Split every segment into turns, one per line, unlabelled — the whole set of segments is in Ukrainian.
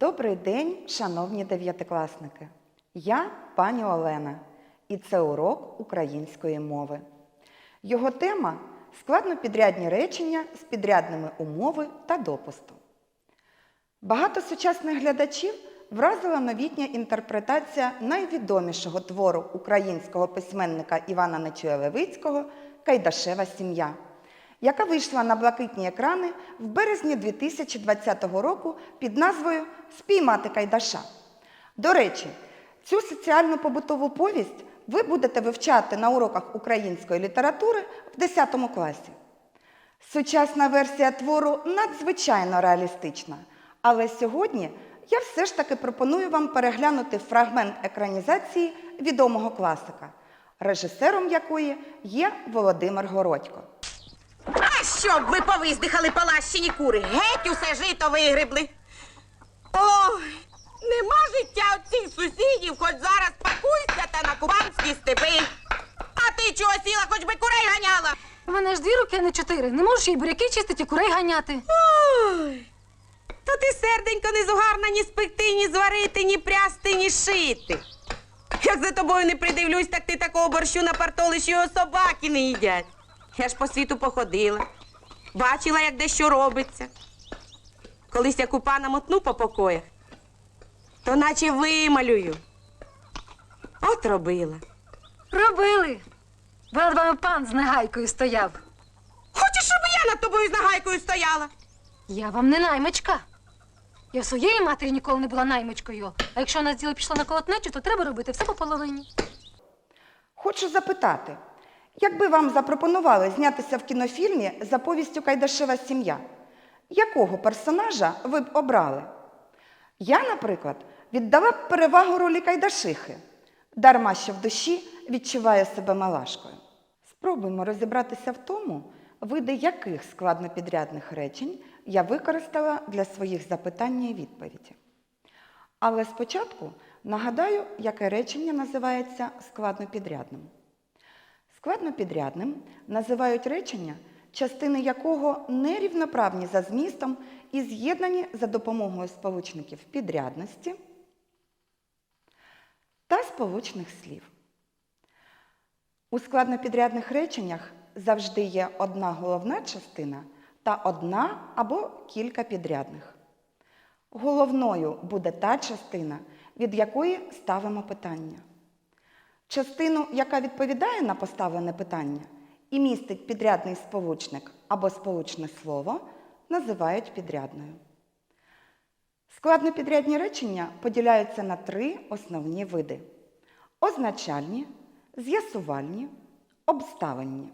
Добрий день, шановні дев'ятикласники. Я пані Олена, і це урок української мови. Його тема складнопідрядні речення з підрядними умови та допусту. Багато сучасних глядачів вразила новітня інтерпретація найвідомішого твору українського письменника Івана Нечуя Левицького Кайдашева сім'я, яка вийшла на блакитні екрани в березні 2020 року під назвою Спіймати Кайдаша. До речі, цю соціальну побутову повість ви будете вивчати на уроках української літератури в 10 класі. Сучасна версія твору надзвичайно реалістична, але сьогодні я все ж таки пропоную вам переглянути фрагмент екранізації відомого класика, режисером якої є Володимир Городько.
Щоб ви повиздихали палащині кури, геть усе жито вигребли. Ой, нема життя от цих сусідів, хоч зараз пакуйся та на кубанські степи. А ти чого сіла, хоч би курей ганяла?
У мене ж дві руки, а не чотири. Не можеш і буряки чистити, і курей ганяти.
Ой, то ти серденько не зугарна ні спекти, ні зварити, ні прясти, ні шити. Як за тобою не придивлюсь, так ти такого борщу напартолиш, що його собаки не їдять. Я ж по світу походила, бачила, як дещо робиться. Колись як у пана мотну по покоях, то наче вималюю. От робила.
Робили. Вами пан з негайкою стояв.
Хочеш, щоб я над тобою з нагайкою стояла?
Я вам не наймичка. Я в своєї матері ніколи не була наймичкою. А якщо вона з діла пішла на колотнечу, то треба робити все по половині.
Хочу запитати, якби вам запропонували знятися в кінофільмі за повістю Кайдашева сім'я, якого персонажа ви б обрали? Я, наприклад, віддала б перевагу ролі Кайдашихи, дарма що в душі відчуваю себе малашкою. Спробуємо розібратися в тому, види яких складнопідрядних речень я використала для своїх запитань і відповіді. Але спочатку нагадаю, яке речення називається складнопідрядним. Складнопідрядним називають речення, частини якого нерівноправні за змістом і з'єднані за допомогою сполучників підрядності та сполучних слів. У складнопідрядних реченнях завжди є одна головна частина та одна або кілька підрядних. Головною буде та частина, від якої ставимо питання. Частину, яка відповідає на поставлене питання і містить підрядний сполучник або сполучне слово, називають підрядною. Складнопідрядні речення поділяються на три основні види: означальні, з'ясувальні, обставинні.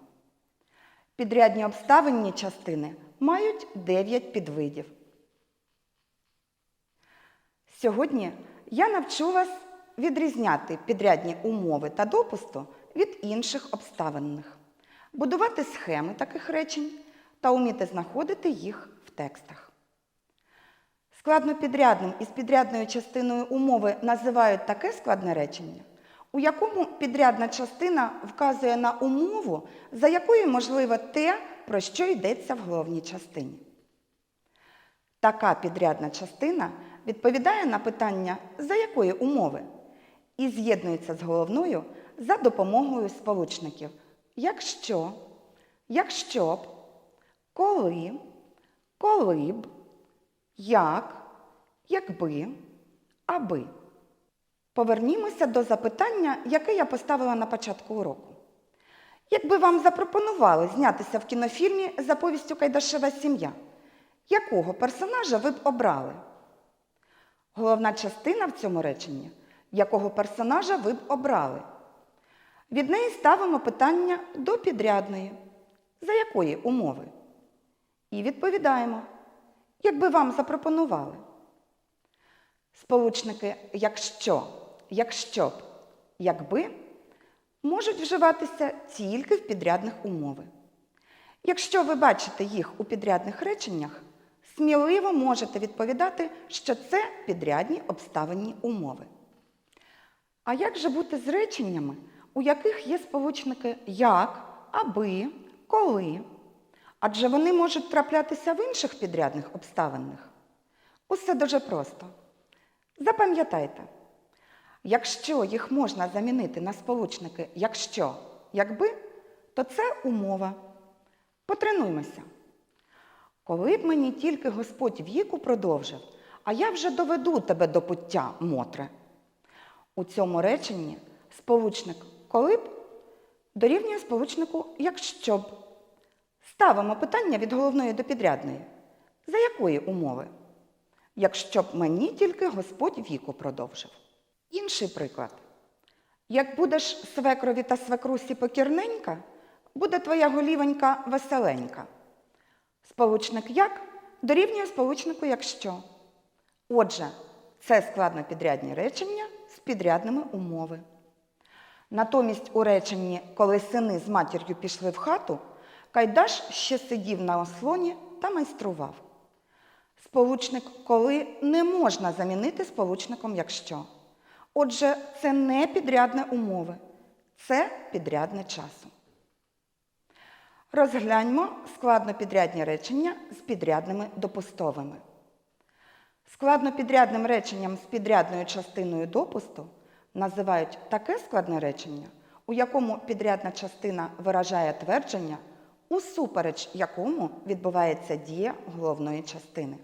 Підрядні обставинні частини мають 9 підвидів. Сьогодні я навчу вас відрізняти підрядні умови та допусту від інших обставинних, будувати схеми таких речень та вміти знаходити їх в текстах. Складнопідрядним із підрядною частиною умови називають таке складне речення, у якому підрядна частина вказує на умову, за якою можливо те, про що йдеться в головній частині. Така підрядна частина відповідає на питання за якої умови і з'єднується з головною за допомогою сполучників якщо, якщо б, коли, коли б, як, якби, аби. Повернімося до запитання, яке я поставила на початку уроку. Якби вам запропонували знятися в кінофільмі за повістю Кайдашева сім'я, якого персонажа ви б обрали? Головна частина в цьому реченні, якого персонажа ви б обрали. Від неї ставимо питання до підрядної. За якої умови? І відповідаємо, якби вам запропонували. Сполучники якщо, якщо б, якби можуть вживатися тільки в підрядних умови. Якщо ви бачите їх у підрядних реченнях, сміливо можете відповідати, що це підрядні обставинні умови. А як же бути з реченнями, у яких є сполучники як, аби, коли? Адже вони можуть траплятися в інших підрядних обставинних. Усе дуже просто. Запам'ятайте, якщо їх можна замінити на сполучники якщо, якби, то це умова. Потренуймося. Коли б мені тільки Господь віку продовжив, а я вже доведу тебе до пуття, Мотре. У цьому реченні сполучник коли б дорівнює сполучнику якщо б. Ставимо питання від головної до підрядної. За якої умови? Якщо б мені тільки Господь віку продовжив. Інший приклад. Як будеш свекрові та свекрусі покірненька, буде твоя голівонька веселенька. Сполучник як дорівнює сполучнику якщо. Отже, це складнопідрядні речення з підрядними умови. Натомість у реченні, коли сини з матір'ю пішли в хату, Кайдаш ще сидів на ослоні та майстрував. Сполучник коли не можна замінити сполучником якщо. Отже, це не підрядне умови, це підрядне часу. Розгляньмо складнопідрядні речення з підрядними допустовими. Складнопідрядним реченням з підрядною частиною допусту називають таке складне речення, у якому підрядна частина виражає твердження, усупереч якому відбувається дія головної частини.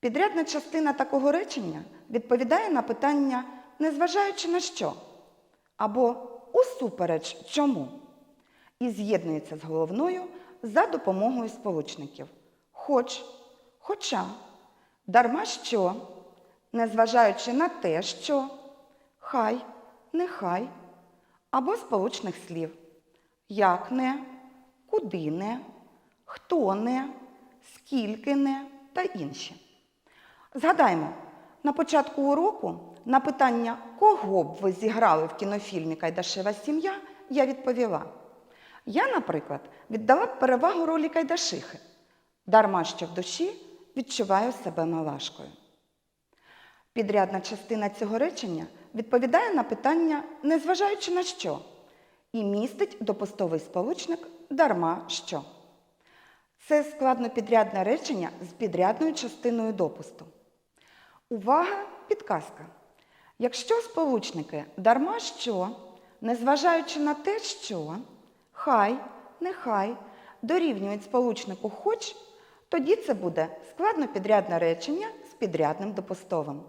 Підрядна частина такого речення відповідає на питання, незважаючи на що, або усупереч чому, і з'єднується з головною за допомогою сполучників хоч, хоча, дарма що, незважаючи на те, що, хай, нехай, або сполучних слів, як не, куди не, хто не, скільки не та інші. Згадаймо, на початку уроку на питання, кого б ви зіграли в кінофільмі Кайдашева сім'я, я відповіла. Я, наприклад, віддала перевагу ролі Кайдашихи, дарма що в душі відчуваю себе малашкою. Підрядна частина цього речення відповідає на питання, незважаючи на що, і містить допустовий сполучник дарма що. Це складнопідрядне речення з підрядною частиною допусту. Увага, підказка. Якщо сполучники дарма що, незважаючи на те, що хай, нехай дорівнюють сполучнику хоч, тоді це буде складнопідрядне речення з підрядним допустовим.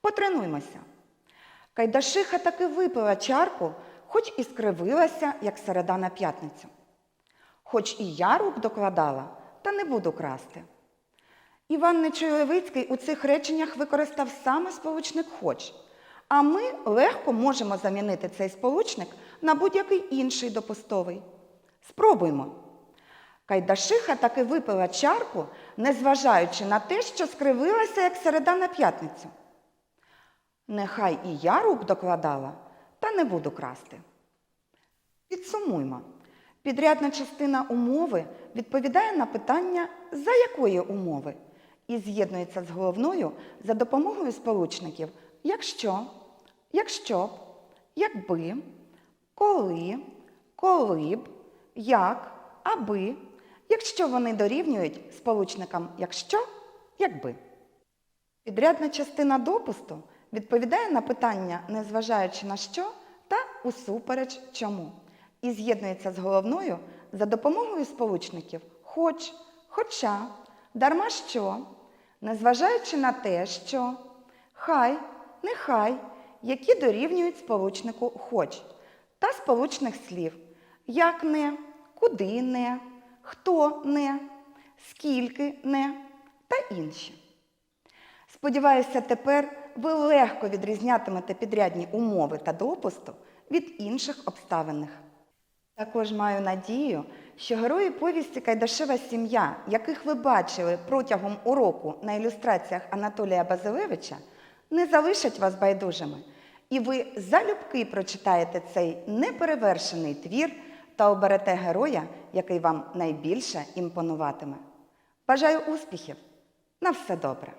Потренуймося. Кайдашиха таки випила чарку, хоч і скривилася, як середа на п'ятницю. Хоч і я рук докладала, та не буду красти. Іван Нечуєвицький у цих реченнях використав саме сполучник хоч, а ми легко можемо замінити цей сполучник на будь-який інший допустовий. Спробуймо. Кайдашиха таки випила чарку, незважаючи на те, що скривилася, як середа на п'ятницю. Нехай і я рук докладала, та не буду красти. Підсумуймо. Підрядна частина умови відповідає на питання, за якої умови, і з'єднується з головною за допомогою сполучників якщо, якщо б, якби, коли, коли б, як, аби, якщо вони дорівнюють сполучникам якщо, якби. Підрядна частина допусту відповідає на питання, незважаючи на що та усупереч чому, і з'єднується з головною за допомогою сполучників хоч, хоча, дарма що, незважаючи на те, що, хай, нехай, які дорівнюють сполучнику хоч, та сполучних слів, як не, куди не, хто не, скільки не та інші. Сподіваюся, тепер ви легко відрізнятимете підрядні умови та допусту від інших обставинних. Також маю надію, що герої повісті Кайдашева сім'я, яких ви бачили протягом уроку на ілюстраціях Анатолія Базилевича, не залишать вас байдужими, і ви залюбки прочитаєте цей неперевершений твір та оберете героя, який вам найбільше імпонуватиме. Бажаю успіхів! На все добре!